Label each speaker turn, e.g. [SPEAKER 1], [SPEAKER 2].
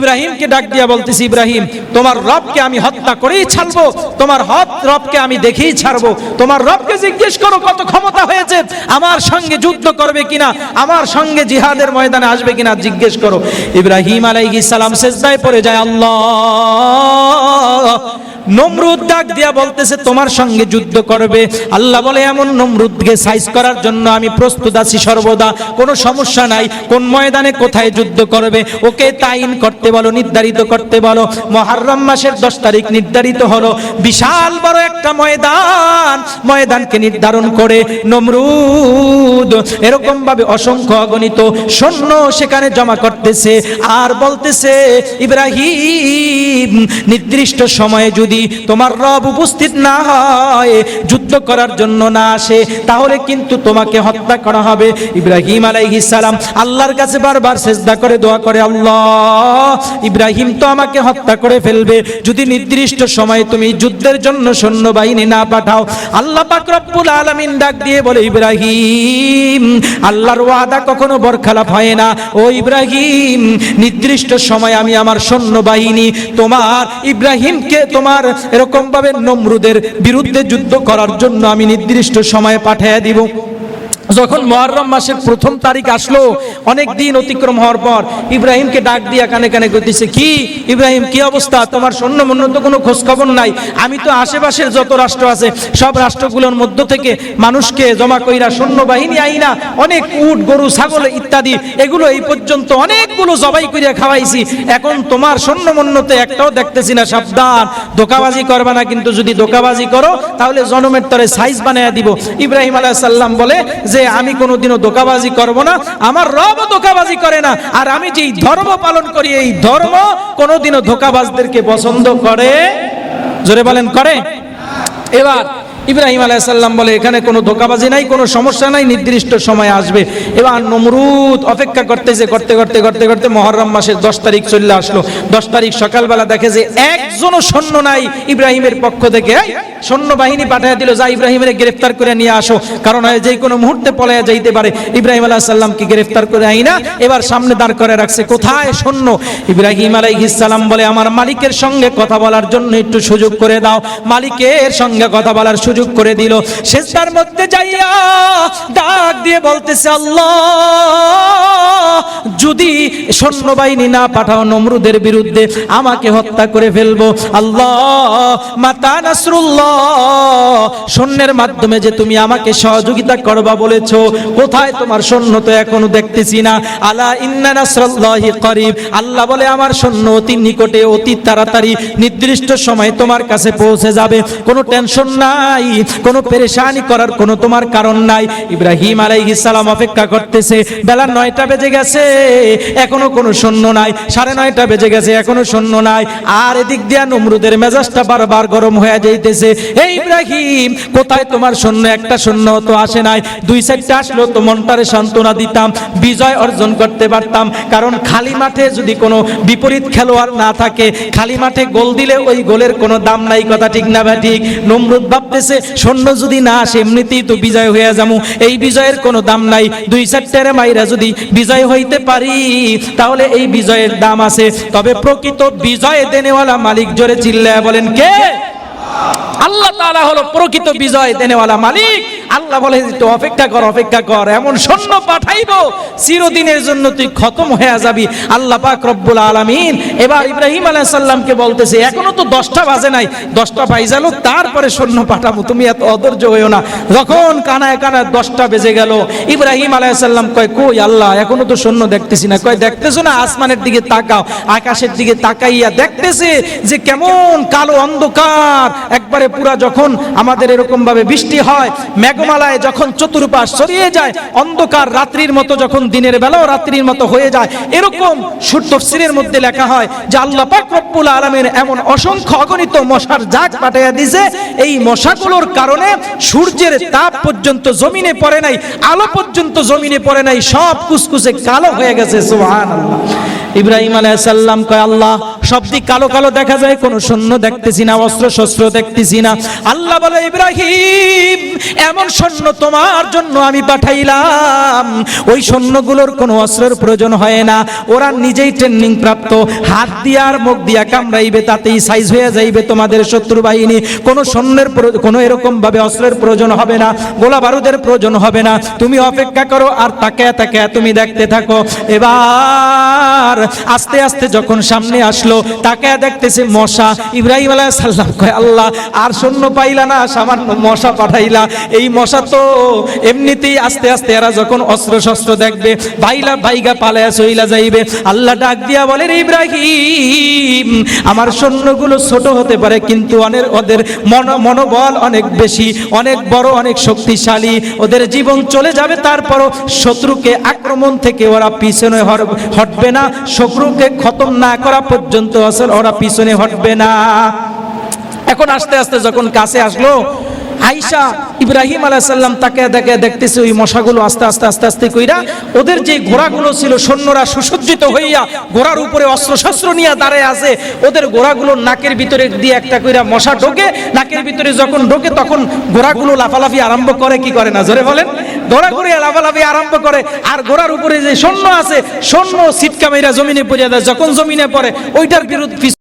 [SPEAKER 1] ইব্রাহিমকে ডাক দিয়া বলতেছি, ইব্রাহিম, তোমার রবকে আমি হত্যা করেই ছাড়বো, তোমার হত রবকে আমি দেখেই ছাড়বো। তোমার রবকে জিজ্ঞেস করো কত ক্ষমতা হয়েছে, আমার সঙ্গে যুদ্ধ করবে কিনা, আমার সঙ্গে জিহাদের ময়দানে আসবে কিনা জিজ্ঞেস করো। ইব্রাহিম আলাইহিস সালাম সেজদায় পড়ে যায়, আল্লাহ নমরুদ ডাক দিয়া বলতেছে, তোমার সঙ্গে যুদ্ধ করবে। আল্লাহ বলে, এমন নমরুদকে সাইজ করার জন্য আমি প্রস্তুত আছি সর্বদা। কোনো সমস্যা নাই, কোন ময়দানে কোথায় যুদ্ধ করবে? ওকে তাইন করতে বলো, নির্ধারিত করতে বলো। মহারম মাসের দশ তারিখ নির্ধারিত হলো। বিশাল বড় একটা ময়দান, ময়দানকে নির্ধারণ করে নমরুদ এরকম ভাবে অসংখ্য অগণিত সৈন্য সেখানে জমা করতেছে। আর বলতেছে, ইব্রাহিম, নির্দিষ্ট সময়ে যদি তোমার রব উপস্থিত না হয়, যুদ্ধ করার জন্য না আসে, তাহলে কিন্তু তোমাকে হত্যা করা হবে। ইব্রাহিম আলাইহিস সালাম আল্লাহর কাছে বারবার সেজদা করে, দোয়া করে, আল্লাহ, ইব্রাহিম তো আমাকে হত্যা করে ফেলবে। যদি নির্দিষ্ট সময়ে তুমি যুদ্ধের জন্য সৈন্যবাহিনী না পাঠাও, আল্লাহ পাক রব্বুল আলামিন ডাক দিয়ে বলে, ইব্রাহিম, আল্লাহর ওয়াদা কখনো বরখালাপ হয় না। ও ইব্রাহিম, নির্দিষ্ট সময় আমি আমার সৈন্যবাহিনী, তোমার ইব্রাহিমকে তোমার এরকম ভাবে নমরুদের বিরুদ্ধে যুদ্ধ করার জন্য আমি নির্দিষ্ট সময়ে পাঠিয়ে দিব। যখন মহরম মাসের প্রথম তারিখ আসলো, অনেক দিন অতিক্রম হওয়ার পর ইব্রাহিমকে ডাক দিয়া কানে কানে করতেছে কি ইব্রাহিম, কি অবস্থা? তোমার সৈন্য মন্য তো কোনো খোঁজ খবর নাই। আমি তো আশেপাশের যত রাষ্ট্র আছে, সব রাষ্ট্রগুলোর মধ্য থেকে মানুষকে জমা কইরা সৈন্যবাহিনী আইনা, অনেক উট, গরু, ছাগল ইত্যাদি, এগুলো এই পর্যন্ত অনেকগুলো জবাই করিয়া খাওয়াইছি। এখন তোমার সৈন্য মন্যতে একটাও দেখতেছি না, সাবধান। দোকাবাজি করবে না, কিন্তু যদি দোকাবাজি করো, তাহলে জনমের তরে সাইজ বানাইয়া দিব। ইব্রাহিম আলাইহিস সাল্লাম বলে যে আমি কোনোদিনও দোকাবাজি করব না, আমার রব দোকাবাজি করে না, আর আমি যেই ধর্ম পালন করি, এই ধর্ম কোনোদিনও ধোকাবাজদেরকে পছন্দ করে? জোরে বলেন, করে? এবার ইব্রাহিম আলাইসাল্লাম বলে, এখানে কোনো ধোকাবাজি নাই, কোনো সমস্যা নাই, নির্দিষ্ট সময় আসবে। এবার নমরুদ অপেক্ষা করতেছে, করতে করতে করতে করতে মহরম মাসের দশ তারিখ চলে আসলো। দশ তারিখ সকালবেলা দেখে যে একজনও সৈন্য নাই ইব্রাহিমের পক্ষ থেকে। এই, সৈন্য বাহিনী পাঠিয়ে দিল যা ইব্রাহিমের গ্রেফতার করে নিয়ে আসো। কারণ যে কোনো মুহূর্তে পলাইয়া যাইতে পারে। ইব্রাহিম আলাহ সাল্লামকে গ্রেফতার করে আইনা এবার সামনে দাঁড় করে রাখছে। কোথায় সৈন্য? ইব্রাহিম আলাইহিস সালাম বলে আমার মালিকের সঙ্গে কথা বলার জন্য একটু সুযোগ করে দাও। মালিকের সঙ্গে কথা বলার সুযোগ করে দিল। শেষটার মধ্যে যাইয়া ডাক দিয়ে বলতেছে আল্লাহ যদি সৈন্যবাহিনী না পাঠাও নমরুদের বিরুদ্ধে আমাকে হত্যা করে ফেলব। আল্লাহ মাতা নাসরুল্লাহ সৈন্যের মাধ্যমে যে তুমি আমাকে সহযোগিতা করবা বলেছ, কোথায় তোমার সৈন্য তো এখনও দেখতেছি না? আলা ইন্না করিব। আল্লাহ বলে, আমার সৈন্য অতি নিকটে, অতি তাড়াতাড়ি, নির্দিষ্ট সময় তোমার কাছে পৌঁছে যাবে। কোনো টেনশন নাই, কোনো পেরেশানি করার কোনো তোমার কারণ নাই। ইব্রাহিম আলাইহিস সালাম অপেক্ষা করতেছে, বেলা নয়টা বেজে গেছে, এখনও কোনো সৈন্য নাই। সাড়ে নয়টা বেজে গেছে, এখনও সৈন্য নাই। আর এদিক দিয়া নমরুদের মেজাজটা বারবার গরম হয়ে যাইতেছে। এই ইব্রাহিম, কোথায় তোমার সৈন্য? একটা সৈন্য তো আসে নাই। দুই সাইডটা আসলো, তো মনটারে সান্ত্বনা দিতাম, বিজয় অর্জন করতে পারতাম। কারণ খালি মাঠে যদি কোনো বিপরীত খেলোয়াড় না থাকে, খালি মাঠে গোল দিলে ওই গোলের কোনো দাম নাই, কথা ঠিক না বা ঠিক? নমরুদ ভাবতেছে, সৈন্য যদি না আসে, এমনিতেই তো বিজয় হয়ে যাব। এই বিজয়ের কোনো দাম নাই। দুই চারটের মাইরা যদি বিজয় হইতে পারি, তাহলে এই বিজয়ের দাম আছে। তবে প্রকৃত বিজয় দেনেওয়ালা মালিক জোরে চিল্লায় বলেন, কে? আল্লাহ তাআলা হলো প্রকৃত বিজয় দেনেওয়ালা মালিক। আল্লাহ বলে তুই অপেক্ষা কর অপেক্ষা কর, এমন সৈন্য পাঠাইবো, চিরদিনের জন্য তুই খতম হয়ে যাবি। আল্লাহ পাক রব্বুল আলামিন এবার ইব্রাহিম আলাইহিস সালামকে বলতেছে, এখনও তো দশটা বাজে নাই, দশটা বাইজালো, তারপরে সৈন্য পাঠাবো, তুমি এত অধৈর্য হইও না। যখন কানায় কানায় দশটা বেজে গেল, ইব্রাহিম আলাইহিস সালাম কয়, কই আল্লাহ, এখনও তো সৈন্য দেখতেছি না। কয়, দেখতেছো না, আসমানের দিকে তাকাও, আকাশের দিকে তাকাইয়া দেখতেছে যে কেমন কালো অন্ধকার, একবারে পুরা যখন আমাদের এরকম ভাবে বৃষ্টি হয়, মেঘমালায় যখন চতুর্পাশ ছড়িয়ে যায়, অন্ধকার রাত্রির মতো যখন দিনের বেলাও রাত্রির মতো হয়ে যায়, এরকম সুরতফসিরের মধ্যে লেখা হয় যে আল্লাহ পাক রব্বুল আলামিন এমন অসংখ্য অগণিত মশার জাগ পাঠাইয়া দিছে। এই মশাগুলোর কারণে সূর্যের তাপ পর্যন্ত জমিনে পড়ে নাই, আলো পর্যন্ত জমিনে পড়ে নাই, সব কুসকুসে কালো হয়ে গেছে, সুবহানাল্লাহ। ইব্রাহিম আলাইহিস সালাম কয়, আল্লাহ সব দিক কালো কালো দেখা যায়, কোনো সৈন্য দেখতেছি না, অস্ত্র শস্ত্র দেখতেছি না। আল্লাহ বলে, ইব্রাহিম এমন সৈন্য তোমার জন্য আমি পাঠাইলাম। ওই সৈন্যগুলোর কোনো অস্ত্রের প্রয়োজন হয় না। ওরা নিজেই ট্রেনিং প্রাপ্ত। হাত দিয়া আর মুখ দিয়া কামড়াইবে, তাতেই সাইজ হয়ে যাইবে তোমাদের শত্রু বাহিনী। কোনো সৈন্যের কোনো এরকম ভাবে অস্ত্রের প্রয়োজন হবে না, গোলা বারুদের প্রয়োজন হবে না। তুমি অপেক্ষা করো আর তাকে তাকে তুমি দেখতে থাকো। এবার আস্তে আস্তে যখন সামনে আসলো তাকে দেখতেছে মশা। ইব্রাহিম আলাহ সাল্লাম কয়, আল্লাহ, আর সৈন্য পাইলা না, সামান্য মশা পাঠাইলা। এই মশা তো এমনিতেই আস্তে আস্তে এরা যখন অস্ত্র শস্ত্র দেখবে, ভাইলা ভাইগা পালায়া চইলা যাইবে। আল্লাহ ডাক দিয়া বলে রে ইব্রাহিম, আমার সৈন্যগুলো ছোট হতে পারে, কিন্তু অনেক ওদের মন, মনোবল অনেক বেশি, অনেক বড়, অনেক শক্তিশালী। ওদের জীবন চলে যাবে, তারপরও শত্রুকে আক্রমণ থেকে ওরা পিছনে হটবে না। শত্রুকে খতম না করা পর্যন্ত আসলে ওরা পিছনে হটবে না। এখন আস্তে আস্তে যখন কাছে আসলো আইসা ইব্রাহিম আলাইসাল্লাম তাকে দেখে দেখতেছে ওই মশাগুলো আস্তে আস্তে আস্তে আস্তে কইরা ওদের যে ঘোড়াগুলো ছিল সৈন্যরা সুসজ্জিত হইয়া ঘোড়ার উপরে অস্ত্র শস্ত্র নিয়ে দাঁড়ায় আছে, ওদের ঘোড়াগুলো নাকের ভিতরে দিয়ে একটা কইরা মশা ঢোকে, নাকের ভিতরে যখন ঢোকে তখন ঘোড়াগুলো লাফালাফি আরম্ভ করে, কি করে না? জোরে বলেন। ঘোড়া করে লাফালাফি আরম্ভ করে, আর ঘোড়ার উপরে যে সৈন্য আছে, সৈন্য সিটকা মেয়েরা জমিনে পড়ে দেয় যখন জমিনে পড়ে, ওইটার বিরুদ্ধে